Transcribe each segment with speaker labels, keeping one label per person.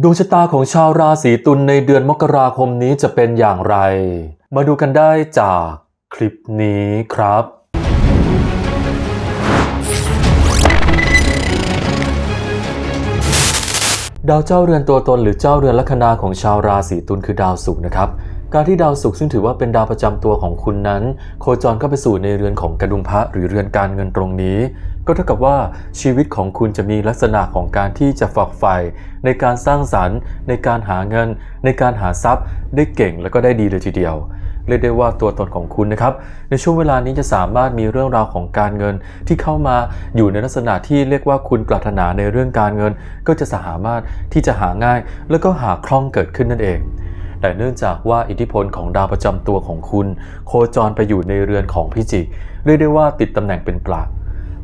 Speaker 1: ดวงชะตาของชาวราศีตุลในเดือนมกราคมนี้จะเป็นอย่างไร มาดูกันได้จากคลิปนี้ครับ ดาวเจ้าเรือนตัวตนหรือเจ้าเรือนลัคนาของชาวราศีตุลคือดาวศุกร์นะครับ การที่ดาวศุกร์ซึ่งถือว่าเป็นดาวประจำตัวของคุณนั้น โคจรเข้าไปสู่ในเรือนของกระดุมพระหรือเรือนการเงินตรงนี้ ก็เท่ากับว่าชีวิตของคุณจะมีลักษณะของการที่จะฝักใฝ่ในการสร้างสรรค์ ในการหาเงิน ในการหาทรัพย์ ได้เก่งและก็ได้ดีเลยทีเดียวเรียกได้ว่าตัวตนของคุณนะครับในช่วงเวลานี้จะสามารถมีเรื่องราวของการเงินที่เข้ามาอยู่ในลักษณะที่เรียกว่าคุณปรารถนาในเรื่องการเงิน ก็จะสามารถที่จะหาง่าย แล้วก็หาคล่องเกิดขึ้นนั่นเอง แต่เนื่องจากว่าอิทธิพลของดาวประจำตัวของคุณ โคจรไปอยู่ในเรือนของพิจิกเรียกได้ว่าติดตำแหน่งเป็นปลา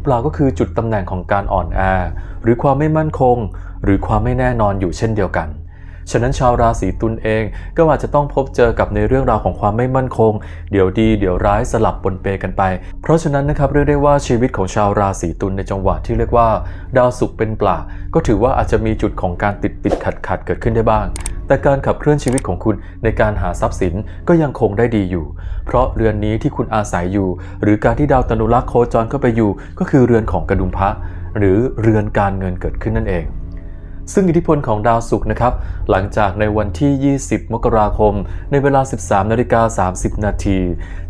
Speaker 1: ปลาก็คือจุดตำแหน่งของการอ่อนแอหรือความไม่มั่นคง หรือความไม่แน่นอนอยู่เช่นเดียวกันฉะนั้นชาวราศีตุลเองก็อาจจะต้องพบเจอกับในเรื่องราวของความไม่มั่นคง เดี๋ยวดีเดี๋ยวร้ายสลับปนเปกันไป เพราะฉะนั้นนะครับเรียกได้ว่าชีวิตของชาวราศีตุลในจังหวะที่เรียกว่า ดาวศุกร์เป็นปลาก็ถือว่าอาจจะมีจุดของการติดปิดขัดขัดเกิดขึ้นได้บ้าง แต่การขับเคลื่อนชีวิตของคุณในการหาทรัพย์สินก็ยังคงได้ดีอยู่ เพราะเรือนนี้ที่คุณอาศัยอยู่ หรือการที่ดาวตนุรักษ์โคจรเข้าไปอยู่ ก็คือเรือนของกระดุมพระหรือเรือนการเงินเกิดขึ้นนั่นเอง ซึ่งอิทธิพลของดาวศุกร์นะครับ หลังจากในวันที่ 20 มกราคม ในเวลา 13นาฬิกา30 นาที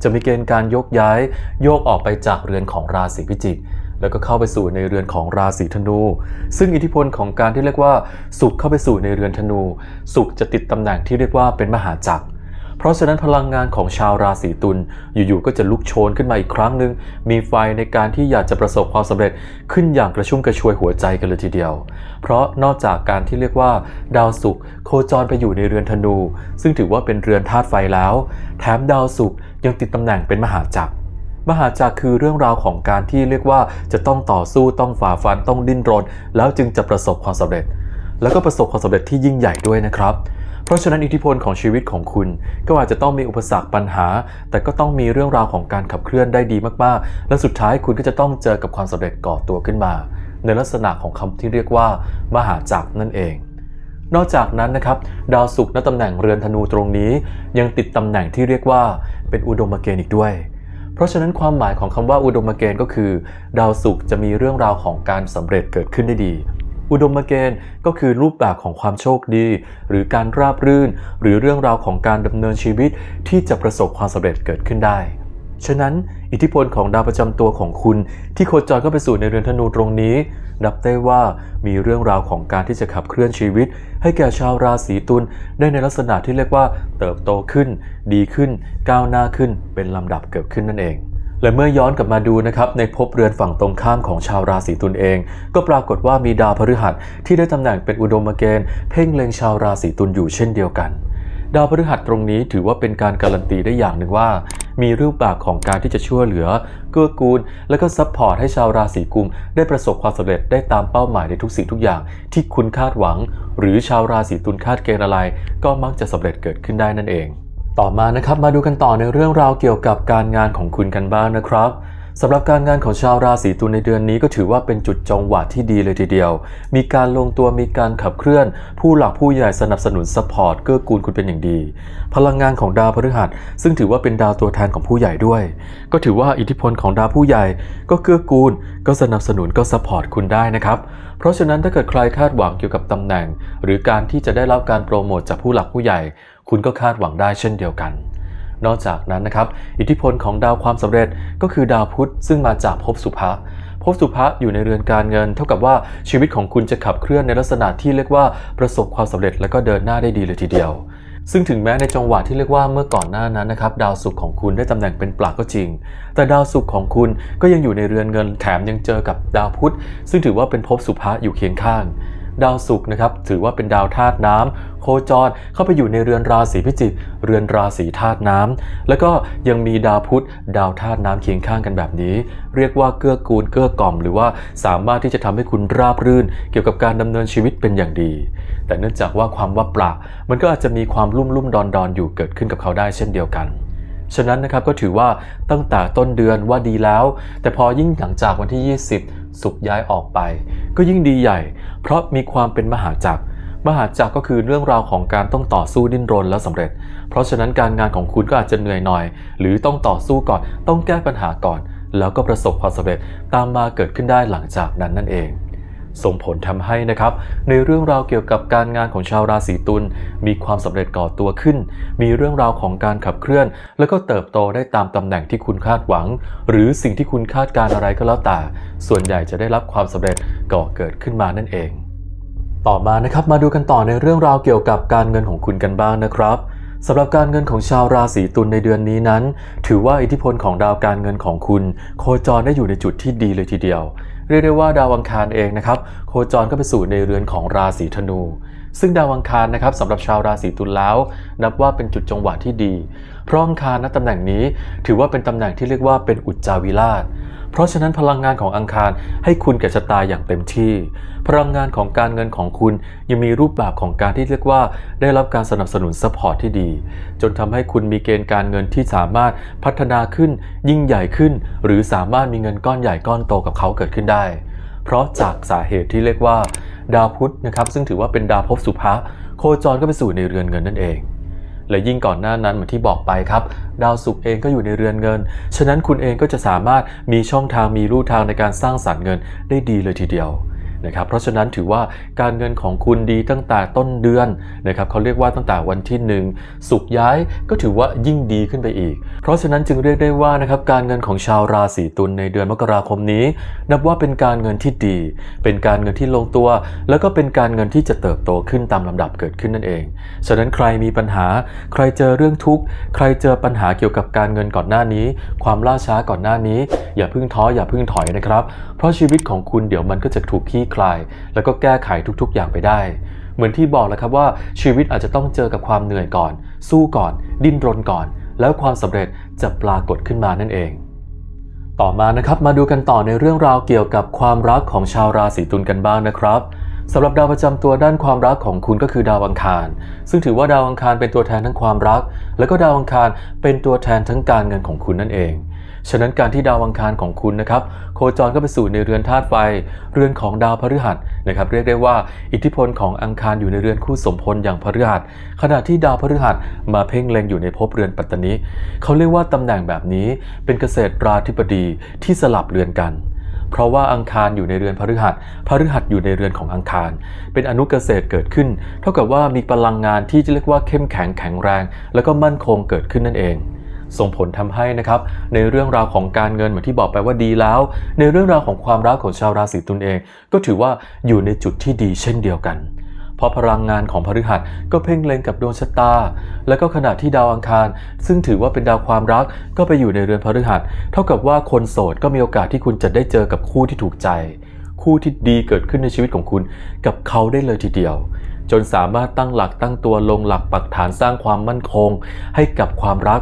Speaker 1: จะมีเกณฑ์การยกย้าย โยกออกไปจากเรือนของราศีพิจิก แล้วก็เข้าไปสู่ในเรือนของราศีธนู ซึ่งอิทธิพลของการที่เรียกว่าศุกร์เข้าไปสู่ในเรือนธนูศุกร์จะติดตำแหน่งที่เรียกว่าเป็นมหาจักร เพราะฉะนั้นพลังงานของชาวราศีตุลอยู่ๆก็จะลุกโชนขึ้นมาอีกครั้งหนึ่งมีไฟในการที่อยากจะประสบความสำเร็จขึ้นอย่างกระชุ่มกระชวยหัวใจกันเลยทีเดียว เพราะนอกจากการที่เรียกว่า ดาวศุกร์โคจรไปอยู่ในเรือนธนู ซึ่งถือว่าเป็นเรือนธาตุไฟแล้ว แถมดาวศุกร์ยังติดตำแหน่งเป็นมหาจักร มหาจักรคือเรื่องราวของการที่เรียกว่าจะต้องต่อสู้ต้องฝ่าฟันต้องดิ้นรน แล้วจึงจะประสบความสำเร็จ แล้วก็ประสบความสำเร็จที่ยิ่งใหญ่ด้วยนะครับ เพราะฉะนั้นอิทธิพลของชีวิตของคุณ ก็อาจจะต้องมีอุปสรรคปัญหา แต่ก็ต้องมีเรื่องราวของการขับเคลื่อนได้ดีมากๆ และสุดท้ายคุณก็จะต้องเจอกับความสำเร็จก่อตัวขึ้นมา ในลักษณะของคำที่เรียกว่า มหาจักรนั่นเองนอกจากนั้นนะครับ ดาวศุกร์ณตำแหน่งเรือนธนูตรงนี้ ยังติดตำแหน่งที่เรียกว่าเป็นอุดมเกณฑ์อีกด้วย เพราะฉะนั้นความหมายของคำว่าอุดมเกณฑ์ก็คือ ดาวศุกร์จะมีเรื่องราวของการสำเร็จเกิดขึ้นได้ดี อุดมเกณฑ์ก็คือรูปแบบของความโชคดี หรือการราบรื่น หรือเรื่องราวของการดำเนินชีวิตที่จะประสบความสำเร็จเกิดขึ้นได้ฉะนั้นอิทธิพลของดาวประจำตัวของคุณ ที่โคจรเข้าไปสู่ในเรือนธนูตรงนี้ นับได้ว่ามีเรื่องราวของการที่จะขับเคลื่อนชีวิต ให้แก่ชาวราศีตุลได้ในลักษณะที่เรียกว่าเติบโตขึ้น ดีขึ้น ก้าวหน้าขึ้น เป็นลำดับเกิดขึ้นนั่นเองและเมื่อย้อนกลับมาดูนะครับในภพเรือนฝั่งตรงข้ามของชาวราศีตุลเอง ก็ปรากฏว่ามีดาวพฤหัสที่ได้ตำแหน่งเป็นอุดมเกณฑ์เพ่งเล็งชาวราศีตุลอยู่เช่นเดียวกัน ดาวพฤหัสตรงนี้ถือว่าเป็นการการันตีได้อย่างหนึ่งว่า มีรูปแบบของการที่จะช่วยเหลือ เกื้อกูล และก็ซัพพอร์ตให้ชาวราศีกุม ได้ประสบความสำเร็จได้ตามเป้าหมายในทุกสิ่งทุกอย่าง ที่คุณคาดหวัง หรือชาวราศีตุลคาดเกณฑ์อะไร ก็มักจะสำเร็จเกิดขึ้นได้นั่นเอง ต่อมานะครับมาดูกันต่อในเรื่องราวเกี่ยวกับการงานของคุณกันบ้างนะครับ สำหรับการงานของชาวราศีตุลในเดือนนี้ก็ถือว่าเป็นจุดจงหวะที่ดีเลยทีเดียว มีการลงตัวมีการขับเคลื่อน ผู้หลักผู้ใหญ่สนับสนุนซัพพอร์ตเกื้อกูลคุณเป็นอย่างดี พลังงานของดาวพฤหัส ซึ่งถือว่าเป็นดาวตัวแทนของผู้ใหญ่ด้วย ก็ถือว่าอิทธิพลของดาวผู้ใหญ่ ก็เกื้อกูล ก็สนับสนุนก็ซัพพอร์ตคุณได้นะครับเพราะฉะนั้นถ้าเกิดใครคาดหวังเกี่ยวกับตำแหน่ง หรือการที่จะได้รับการโปรโมทจากผู้หลักผู้ใหญ่ คุณก็คาดหวังได้เช่นเดียวกัน นอกจากนั้นนะครับ อิทธิพลของดาวความสำเร็จก็คือดาวพุธซึ่งมาจากภพสุภะภพสุภะอยู่ในเรือนการเงิน เท่ากับว่าชีวิตของคุณจะขับเคลื่อนในลักษณะที่เรียกว่าประสบความสำเร็จและก็เดินหน้าได้ดีเลยทีเดียวซึ่งถึงแม้ในจังหวะที่เรียกว่าเมื่อก่อนหน้านั้นนะครับดาวศุกร์ของคุณได้ตำแหน่งเป็นปลาก็จริง แต่ดาวศุกร์ของคุณก็ยังอยู่ในเรือนเงินแถมยังเจอกับดาวพุธ ซึ่งถือว่าเป็นภพสุภะอยู่เคียงข้าง ดาวศุกร์นะครับถือว่าเป็นดาวธาตุน้ำโคจรเข้าไปอยู่ในเรือนราศีพิจิก เรือนราศีธาตุน้ำแล้วก็ยังมีดาวพุธดาวธาตุน้ำเคียงข้างกันแบบนี้ เรียกว่าเกื้อกูลเกื้อกล่อม หรือว่าสามารถที่จะทำให้คุณราบรื่น เกี่ยวกับการดำเนินชีวิตเป็นอย่างดี แต่เนื่องจากว่าความว่าปลามันก็อาจจะมีความลุ่มลุ่มดอนดอนอยู่เกิดขึ้นกับเขาได้เช่นเดียวกัน ฉะนั้นนะครับก็ถือว่าตั้งแต่ต้นเดือนว่าดีแล้ว แต่พอยิ่งหลังจากวันที่ 20 สุกย้ายออกไป ก็ยิ่งดีใหญ่ เพราะมีความเป็นมหาจักรมมหาจักรก็คือเรื่องราวของการต้องต่อสู้ดิ้นรนแล้วสำเร็จ เพราะฉะนั้นการงานของคุณก็อาจจะเหนื่อยหน่อย หรือต้องต่อสู้ก่อนต้องแก้ปัญหาก่อน แล้วก็ประสบความสำเร็จตามมาเกิดขึ้นได้หลังจากนั้นนั่นเอง ส่งผลทำให้นะครับ ในเรื่องราวเกี่ยวกับการงานของชาวราศีตุลมีความสำเร็จก่อตัวขึ้น มีเรื่องราวของการขับเคลื่อน แล้วก็เติบโตได้ตามตำแหน่งที่คุณคาดหวัง หรือสิ่งที่คุณคาดการอะไรก็แล้วแต่ ส่วนใหญ่จะได้รับความสำเร็จก่อเกิดขึ้นมานั่นเอง ต่อมานะครับมาดูกันต่อในเรื่องราวเกี่ยวกับการเงินของคุณกันบ้างนะครับสำหรับการเงินของชาวราศีตุลในเดือนนี้นั้น ถือว่าอิทธิพลของดาวการเงินของคุณ โคจรได้อยู่ในจุดที่ดีเลยทีเดียว เรียกได้ว่าดาวอังคารเองนะครับโคจรก็ไปสู่ในเรือนของราศีธนู ซึ่งดาวอังคารนะครับสำหรับชาวราศีตุลแล้ว นับว่าเป็นจุดจังหวะที่ดี เพราะอังคารณตำแหน่งนี้ถือว่าเป็นตำแหน่งที่เรียกว่าเป็นอุจจาวิราช เพราะฉะนั้นพลังงานของอังคารให้คุณแก่ชะตาอย่างเต็มที่ พลังงานของการเงินของคุณยังมีรูปแบบของการที่เรียกว่า ได้รับการสนับสนุนซัพพอร์ตที่ดี จนทำให้คุณมีเกณฑ์การเงินที่สามารถพัฒนาขึ้น ยิ่งใหญ่ขึ้น หรือสามารถมีเงินก้อนใหญ่ก้อนโตกับเขาเกิดขึ้นได้ เพราะจากสาเหตุที่เรียกว่า ดาวพุธนะครับซึ่งถือว่าเป็นดาวภพสุภะโคจรก็ไปสู่ในเรือนเงินนั่นเอง และยิ่งก่อนหน้านั้นเหมือนที่บอกไปครับ ดาวศุกร์เองก็อยู่ในเรือนเงิน ฉะนั้นคุณเองก็จะสามารถมีช่องทางมีรูทางในการสร้างสรรค์เงินได้ดีเลยทีเดียว นะครับเพราะฉะนั้นถือว่าการเงินของคุณดีตั้งแต่ต้นเดือนนะครับเขาเรียกว่าตั้งแต่วันที่หนึ่งศุกย้ายก็ถือว่ายิ่งดีขึ้นไปอีก เพราะฉะนั้นจึงเรียกได้ว่านะครับการเงินของชาวราศีตุลในเดือนมกราคมนี้ นับว่าเป็นการเงินที่ดี เป็นการเงินที่ลงตัว แล้วก็เป็นการเงินที่จะเติบโตขึ้นตามลำดับเกิดขึ้นนั่นเอง ฉะนั้นใครมีปัญหา ใครเจอเรื่องทุกข์ใครเจอปัญหาเกี่ยวกับการเงินก่อนหน้านี้ ความล่าช้าก่อนหน้านี้ อย่าพึ่งท้ออย่าพึ่งถอยนะครับ เพราะชีวิตของคุณเดี๋ยวมันก็จะถูกคลี่คลาย แล้วก็แก้ไขทุกๆ อย่างไปได้ เหมือนที่บอกแล้วครับว่าชีวิตอาจจะต้องเจอกับความเหนื่อยก่อน สู้ก่อน ดิ้นรนก่อน แล้วความสำเร็จจะปรากฏขึ้นมานั่นเอง ต่อมานะครับมาดูกันต่อในเรื่องราวเกี่ยวกับความรักของชาวราศีตุลกันบ้างนะครับสำหรับดาวประจำตัวด้านความรักของคุณก็คือดาวอังคาร ซึ่งถือว่าดาวอังคารเป็นตัวแทนทั้งความรัก แล้วก็ดาวอังคารเป็นตัวแทนทั้งการเงินของคุณนั่นเอง ฉะนั้นการที่ดาวอังคารของคุณนะครับโคจรก็ไปสู่ในเรือนธาตุไฟ เรือนของดาวพฤหัสนะครับเรียกได้ว่าอิทธิพลของอังคารอยู่ในเรือนคู่สมพลอย่างพฤหัสขณะที่ดาวพฤหัสมาเพ่งเล็งอยู่ในภพเรือนปัตตานิเขาเรียกว่าตำแหน่งแบบนี้เป็นเกษตราธิบดีที่สลับเรือนกันเพราะว่าอังคารอยู่ในเรือนพฤหัส พฤหัสอยู่ในเรือนของอังคาร เป็นอนุเกษตรเกิดขึ้น เท่ากับว่ามีพลังงานที่จะเรียกว่าเข้มแข็งแข็งแรง แล้วก็มั่นคงเกิดขึ้นนั่นเอง ส่งผลทำให้นะครับในเรื่องราวของการเงินเหมือนที่บอกไปว่าดีแล้ว ในเรื่องราวของความรักของชาวราศีตุลเอง ก็ถือว่าอยู่ในจุดที่ดีเช่นเดียวกันเพราะพลังงานของพฤหัสก็เพ่งเล็งกับดวงชะตา และก็ขณะที่ดาวอังคาร ซึ่งถือว่าเป็นดาวความรักก็ไปอยู่ในเรือนพฤหัส เท่ากับว่าคนโสดก็มีโอกาสที่คุณจะได้เจอกับคู่ที่ถูกใจ คู่ที่ดีเกิดขึ้นในชีวิตของคุณ กับเขาได้เลยทีเดียว จนสามารถตั้งหลักตั้งตัวลงหลักปักฐานสร้างความมั่นคง ให้กับความรัก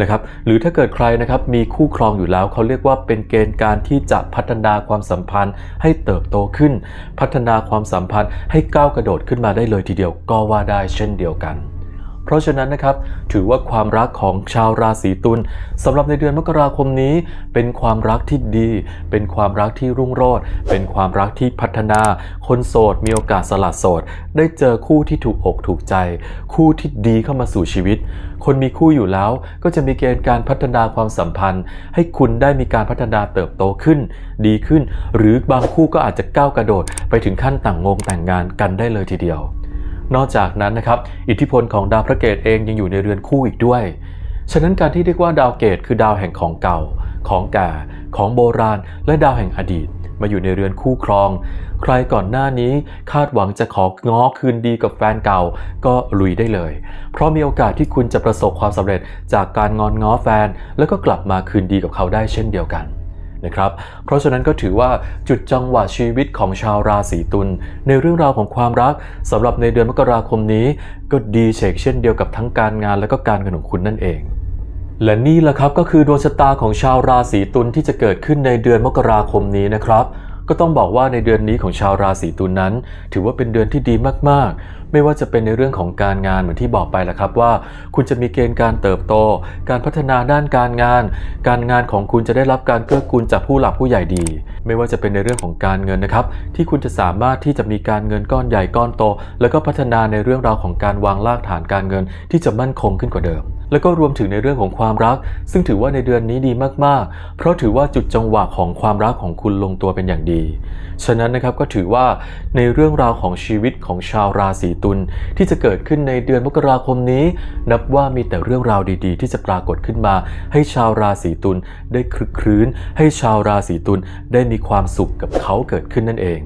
Speaker 1: นะครับหรือถ้าเกิดใครนะครับมีคู่ครองอยู่แล้วเขาเรียกว่าเป็นเกณฑ์การที่จะพัฒนาความสัมพันธ์ให้เติบโตขึ้น พัฒนาความสัมพันธ์ให้ก้าวกระโดดขึ้นมาได้เลยทีเดียวก็ว่าได้เช่นเดียวกัน เพราะฉะนั้นนะครับถือว่าความรักของชาวราศีตุลสำหรับในเดือนมกราคมนี้เป็นความรักที่ดี เป็นความรักที่รุ่งโรจน์เป็นความรักที่พัฒนา คนโสดมีโอกาสสละโสด ได้เจอคู่ที่ถูกอกถูกใจ คู่ที่ดีเข้ามาสู่ชีวิต คนมีคู่อยู่แล้วก็จะมีเกณฑ์การพัฒนาความสัมพันธ์ ให้คุณได้มีการพัฒนาเติบโตขึ้น ดีขึ้น หรือบางคู่ก็อาจจะก้าวกระโดด ไปถึงขั้นต่างงงแต่งงานกันได้เลยทีเดียว นอกจากนั้นนะครับอิทธิพลของดาวพระเกตเองยังอยู่ในเรือนคู่อีกด้วย ฉะนั้นการที่เรียกว่าดาวเกตคือดาวแห่งของเก่า ของแก่ของโบราณ และดาวแห่งอดีต มาอยู่ในเรือนคู่ครอง ใครก่อนหน้านี้คาดหวังจะของ้อคืนดีกับแฟนเก่าก็ลุยได้เลย เพราะมีโอกาสที่คุณจะประสบความสำเร็จจากการงอนง้อแฟน แล้วก็กลับมาคืนดีกับเขาได้เช่นเดียวกัน นะครับ เพราะฉะนั้นก็ถือว่าจุดจังหวะชีวิตของชาวราศีตุลในเรื่องราวของความรักสำหรับในเดือนมกราคมนี้ก็ดีเชกเช่นเดียวกับทั้งการงานและก็การเงินของคุณนั่นเองและนี่แหละครับก็คือดวงชะตาของชาวราศีตุลที่จะเกิดขึ้นในเดือนมกราคมนี้นะครับ ก็ต้องบอกว่าในเดือนนี้ของชาวราศีตุลนั้น ถือว่าเป็นเดือนที่ดีมากๆ ไม่ว่าจะเป็นในเรื่องของการงานเหมือนที่บอกไปแหละครับว่า คุณจะมีเกณฑ์การเติบโต การพัฒนาด้านการงาน การงานของคุณจะได้รับการเกื้อกูลจากผู้หลักผู้ใหญ่ดี ไม่ว่าจะเป็นในเรื่องของการเงินนะครับ ที่คุณจะสามารถที่จะมีการเงินก้อนใหญ่ก้อนโต แล้วก็พัฒนาในเรื่องราวของการวางรากฐานการเงินที่จะมั่นคงขึ้นกว่าเดิม แล้วก็รวมถึงในเรื่องของความรัก ซึ่งถือว่าในเดือนนี้ดีมากๆ เพราะถือว่าจุดจังหวะของความรักของคุณลงตัวเป็นอย่างดี ฉะนั้นนะครับก็ถือว่าในเรื่องราวของชีวิตของชาวราศีตุลที่จะเกิดขึ้นในเดือนมกราคมนี้ นับว่ามีแต่เรื่องราวดี ๆ ที่จะปรากฏขึ้นมา ให้ชาวราศีตุลได้คลึกครื้น ให้ชาวราศีตุลได้มีความสุขกับเขาเกิดขึ้นนั่นเอง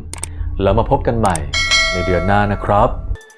Speaker 1: แล้วมาพบกันใหม่ในเดือนหน้านะครับ